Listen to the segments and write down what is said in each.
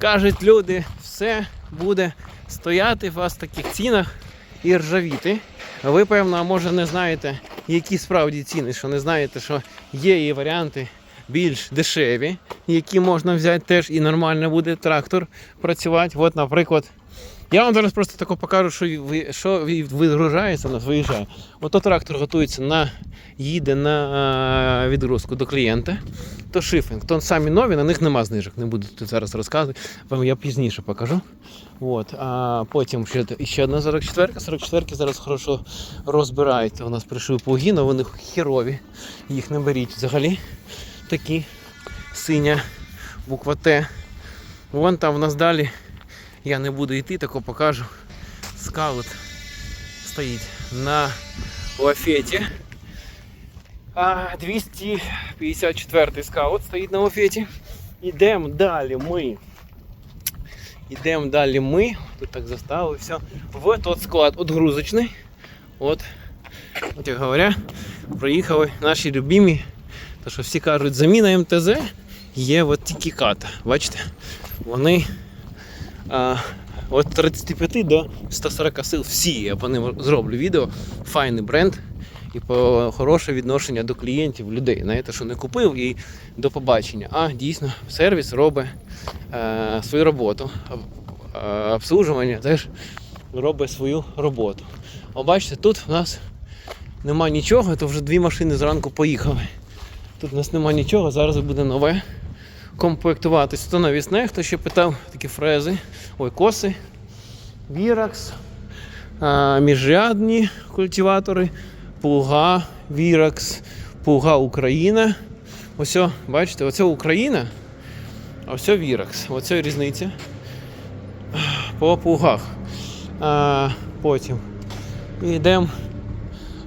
Кажуть люди, все буде стояти в вас в таких цінах і ржавіти. Ви, певно, може не знаєте, які справді ціни, що не знаєте, що є і варіанти більш дешеві, які можна взяти теж і нормально буде трактор працювати. От, наприклад, я вам зараз просто тако покажу, що, ви, що ви- вигружається, у нас виїжджає. Ото трактор готується на їде на відгрузку до клієнта. То шифінг, то самі нові, на них нема знижок. Не буду тут зараз розказувати. Вам я пізніше покажу. От, а потім ще, ще одна 44 44 зараз хорошо розбирають. У нас прийшли але вони херові. Їх не беріть взагалі. Такі синя буква Т. Вон там в нас далі. Я не буду йти, тако покажу. Скаут стоїть на лафеті. А 254 скаут стоїть на лафеті. Ідемо далі ми. Ідемо далі ми. Тут так заставили все. В тот склад отгрузочний. От, от як говоря, проїхали наші любимі. То що всі кажуть, заміна МТЗ є от тільки ката. Бачите? Вони від 35 до 140 сил всі. Я по ним зроблю відео. Файний бренд і по хороше відношення до клієнтів, людей. Знаєте, що не купив і до побачення. А дійсно сервіс робить е, свою роботу. Е, Обслужування теж робить свою роботу. О, бачите, тут у нас нема нічого, то вже дві машини зранку поїхали. Тут у нас нема нічого, зараз буде нове комплектуватись. То навісне, хто ще питав, такі фрези, ой, коси, віракс, міжрядні культиватори, Пуга, Віракс, Пуга Україна. Ось, бачите, оце Україна, а ось Віракс. Оце різниця по пугах. А, потім йдемо.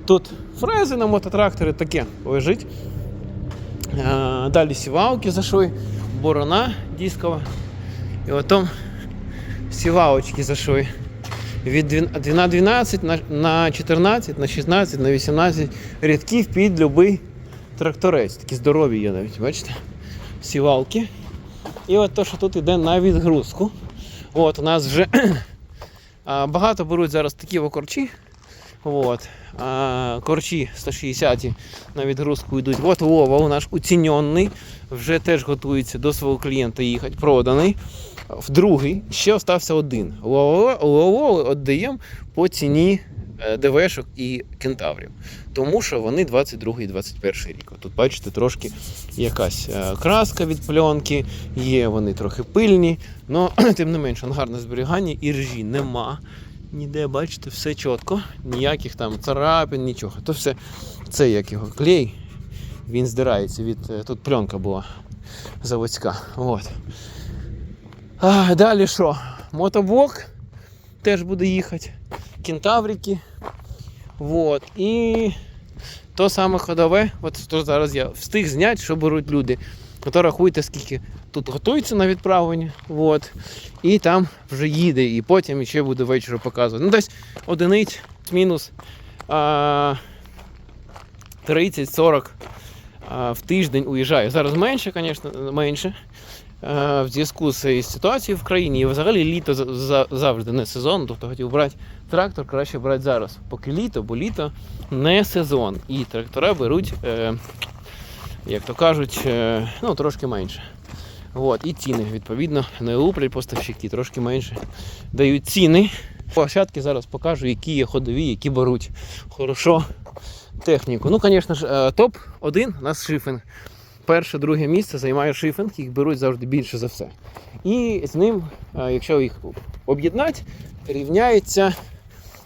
Тут фрези на мототракторі таке лежить. А, далі сівалки зашли, борона дискова. І потім сівалочки зашли. Від дві- на 12 на, на 14, на 16, на 18 рядків під любий тракторець. Такі здорові є навіть, бачите? Сівалки. І от то, що тут йде на відгрузку. От у нас вже багато беруть зараз такі окорчі. От. А, корчі 160 на відгрузку йдуть. От Вова у нас уціньонний, вже теж готується до свого клієнта їхати, проданий. В другий ще остався один. Лову віддаємо по ціні е, ДВшок і кентаврів. Тому що вони 22 і 21 рік. Тут бачите, трошки якась е, краска від пленки, є вони трохи пильні, але тим не менше гарне зберігання і ржі нема. Ніде, бачите, все чітко, ніяких там царапин, нічого. То все це як його клей, він здирається від. е, Тут пленка була заводська. От. А, далі що? Мотоблок теж буде їхати. Кентаврики. Вот. І то саме ходове, от то зараз я встиг зняти, що беруть люди. То рахуйте, скільки тут готується на відправлення. Вот. І там вже їде, і потім ще буде ввечері показувати. Ну, десь одиниць мінус а, 30-40 а, в тиждень уїжджає. Зараз менше, звісно, менше. В зв'язку з ситуацією в країні і взагалі літо за- за- завжди не сезон. Тобто хотів брати трактор, краще брати зараз, поки літо, бо літо не сезон. І трактора беруть, е, як то кажуть, е, ну трошки менше. От, і ціни, відповідно, не луплять поставщики, трошки менше дають ціни. Площадки зараз покажу, які є ходові, які беруть хорошо техніку. Ну, звісно ж, е, топ-1 у нас шифінг. Перше, друге місце займає шифінг, їх беруть завжди більше за все. І з ним, е, якщо їх об'єднати, рівняється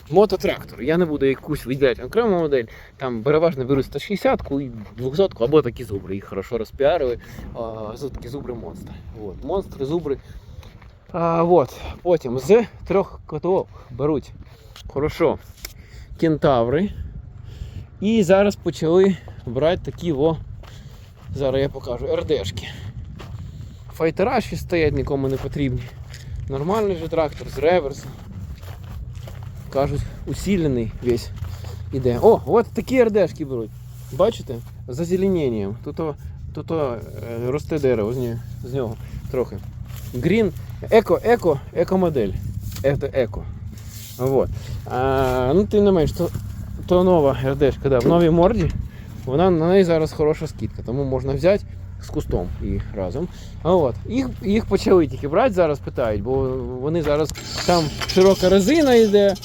мототрактор. Я не буду якусь виділяти окрему модель. Там переважно беруть 160-ку і 200-ку, або такі зубри. Їх хорошо розпіарили. З- такі зубри монстри. От. Монстри, зубри. А, от. Потім з трьох котов беруть хорошо кентаври. І зараз почали брати такі во. Зараз я покажу РДшки. Файтера ще стоять, нікому не потрібні. Нормальний же трактор з реверсом. Кажуть, усилений весь іде. О, от такі РДшки беруть. Бачите? З зазелененням. Тут, тут е, росте дерево з нього, трохи. Green Eco, Eco, Eco модель. Это Eco. Вот. А, ну, тим не менш, то, то нова РДшка, да, в новій морді, вона на неї зараз хороша скидка, тому можна взяти з кустом і разом. А от, їх, їх почали тільки брати, зараз питають, бо вони зараз там широка резина йде,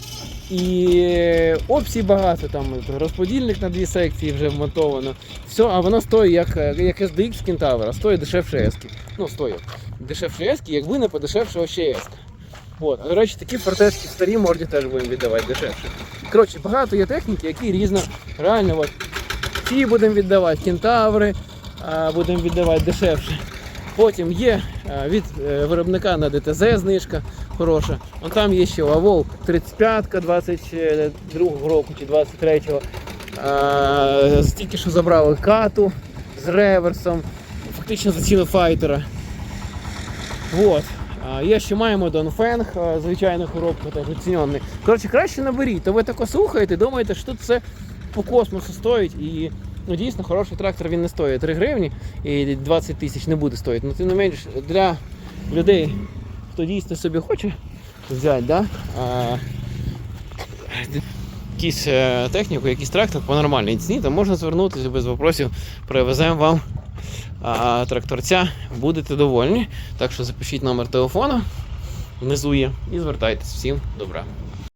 і опцій багато, там розподільник на дві секції вже вмонтовано. Все, а воно стоїть як, як SDX Kentaur, а стоїть дешевше S. Ну, стоїть дешевше S, якби не подешевшого ще S. От, до речі, такі фортешки в старій морді теж будемо віддавати дешевше. Коротше, багато є техніки, які різно, реально, от, ці будемо віддавати, кентаври а, будемо віддавати дешевше. Потім є від е, виробника на ДТЗ знижка хороша. Вон там є ще Авол 35 22 року чи 23-го. А, Тільки що забрали кату з реверсом, фактично за ціну файтера. Вот. Є ще маємо Донфенг, а, звичайно, коробка теж оцінений. Коротше, краще наберіть, то ви тако слухаєте, думаєте, що тут все по космосу стоїть. І ну, дійсно хороший трактор він не стоїть 3 гривні і 20 тисяч не буде стоїти. Ну, тим не менш, для людей, хто дійсно собі хоче взяти, да? а, якісь е, техніку, якийсь трактор по нормальній ціні, то можна звернутися без вопросів, привеземо вам а, тракторця, будете довольні. Так що запишіть номер телефону, внизу є, і звертайтесь. Всім добра.